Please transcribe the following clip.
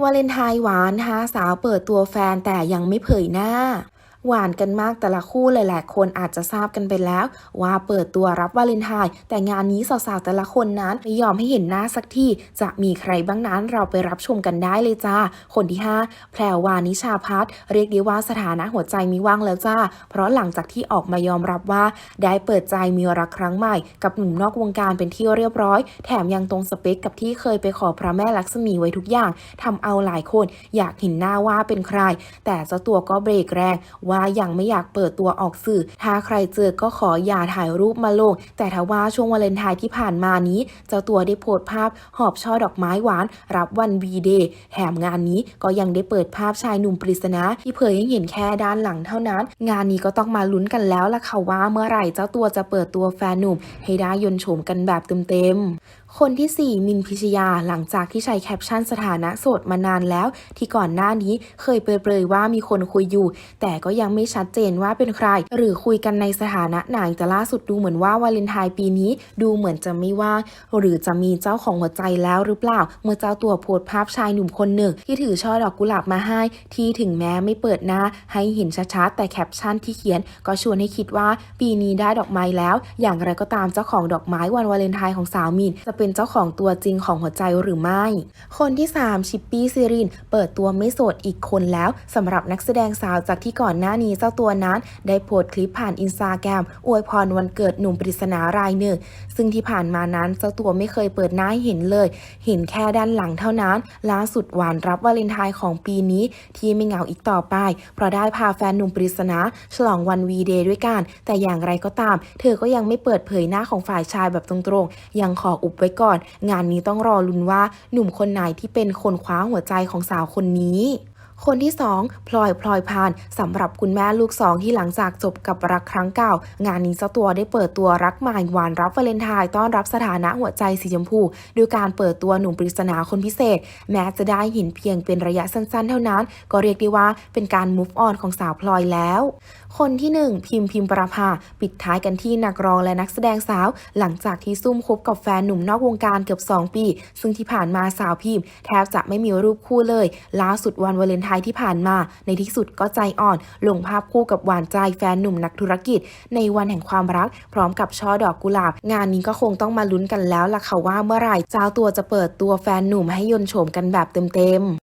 วาเลนไทน์หวานฮะสาวเปิดตัวแฟนแต่ยังไม่เผยหน้า หวานกันมากแต่ละคู่หลายๆ คนอาจจะทราบกันไปแล้ว ว่าเปิดตัวรับวาเลนไทน์แต่งานนี้สาวๆแต่ละคนนั้นไม่ยอมให้เห็นหน้าสักทีจะมีใครบ้างนั้นเราไปรับชมกันได้เลยจ้า คนที่ 5 แพรวานิชาพัฒน์เรียกได้ว่าสถานะหัวใจมีว่างแล้วจ้า เพราะหลังจากที่ออกมายอมรับว่าได้เปิดใจมีรักครั้งใหม่ กับหนุ่มนอกวงการเป็นที่เรียบร้อย แถมยังตรงสเปคกับที่เคยไปขอพระแม่ลักษมีไว้ทุกอย่างทำเอาหลายคน อยากเห็นหน้าว่าเป็นใคร แต่เจ้าตัวก็เบรกแรงว่ายังไม่อยากเปิดตัวออกสื่อ ถ้าใครเจอก็ขออย่าถ่ายรูปมาลง แต่ถ้าว่าช่วงวาเลนไทน์ที่ผ่านมานี้ เจ้าตัวได้โพสต์ภาพหอบช่อดอกไม้หวาน รับวันวีเดย์แถมงานนี้ก็ยังได้เปิดภาพชายหนุ่มปริศนาที่เผยให้เห็นแค่ด้านหลังเท่านั้น งานนี้ก็ต้องมาลุ้นกันแล้วล่ะค่ะว่าเมื่อไหร่เจ้าตัวจะเปิดตัวแฟนหนุ่ม ให้ได้ยนโฉมกันแบบเต็มๆ คนที่ 4 มินพิชยาหลังจากที่ใช้แคปชั่นสถานะโสดมานานแล้ว ที่ก่อนหน้านี้เคยเปรยๆว่ามีคนคุยอยู่ แต่ก็ยังไม่ชัดเจนว่าเป็นใคร หรือคุยกันในสถานะไหนแต่ล่าสุดดูเหมือนว่าวาเลนไทน์ปีนี้ดูเหมือนจะไม่ว่างหรือจะมีเจ้าของหัวใจแล้วหรือเปล่า เมื่อเจ้าตัวโพสภาพชายหนุ่มคนหนึ่ง ที่ถือช่อดอกกุหลาบมาให้ ที่ถึงแม้ไม่เปิดหน้า ให้เห็นชัดๆแต่แคปชั่นที่เขียน ก็ชวนให้คิดว่าปีนี้ได้ดอกไม้แล้ว อย่างไรก็ตามเจ้าของดอกไม้วันวาเลนไทน์ของสาวมินจะเป็นเจ้าของตัวจริงของหัวใจหรือไม่ คนที่ 3 ชิปปี้ซีริน เปิดตัวไม่โสดอีกคนแล้วสำหรับนักแสดงสาวจากที่ก่อนหน้านี้เจ้าตัวนั้น ได้โพสต์คลิปผ่านอินสตาแกรมอวยพรวันเกิดหนุ่มปริศนารายหนึ่ง ซึ่งที่ผ่านมานั้นเจ้าตัวไม่เคยเปิดหน้าหเห็นเลย เห็นแค่ด้านหลังเท่านั้น ล่าสุดหวานรับวาเลนไทน์ของปีนี้ที่ไม่เหงาอีกต่อไป เพราะได้พาแฟนหนุ่มปริศนาฉลองวันวีเดย์ด้วยกัน แต่อย่างไรก็ตาม เธอก็ยังไม่เปิดเผยหน้าของฝ่ายชายแบบตรงๆ ยังขออุบไว้ก่อน งานนี้ต้องรอลุ้นว่าหนุ่มคนไหนที่เป็นคนคว้าหัวใจของสาวคนนี้ คนที่ 2 พลอยพลอยพานสำหรับคุณแม่ลูกสองที่หลังจากจบกับรักครั้งเก่า งานนี้เจ้าตัวได้เปิดตัวรักใหม่หวานรับวาเลนไทน์ต้อนรับสถานะหัวใจสีชมพูด้วยการเปิดตัวหนุ่มปริศนาคนพิเศษ แม้จะได้เห็นเพียงเป็นระยะสั้นๆ เท่านั้น ก็เรียกได้ว่าเป็นการ move on ของสาวพลอยแล้ว คนที่ 1 พิมพ์พิมประภาปิดท้ายกันที่นักร้องและนักแสดงสาว หลังจากที่ซุ่มคบกับแฟนหนุ่มนอกวงการเกือบ 2 ปี ซึ่งที่ผ่านมาสาวพิมพ์แทบจะไม่มีรูปคู่เลยล่าสุดวันวาเลนไทน์ที่ผ่านมา ในที่สุดก็ใจอ่อน ลงภาพคู่กับหวานใจแฟนหนุ่มนักธุรกิจ ในวันแห่งความรัก พร้อมกับช่อดอกกุหลาบ งานนี้ก็คงต้องมาลุ้นกันแล้วล่ะค่ะว่าเมื่อไหร่เจ้าตัวจะเปิดตัวแฟนหนุ่มให้ยนโฉมกันแบบเต็มๆ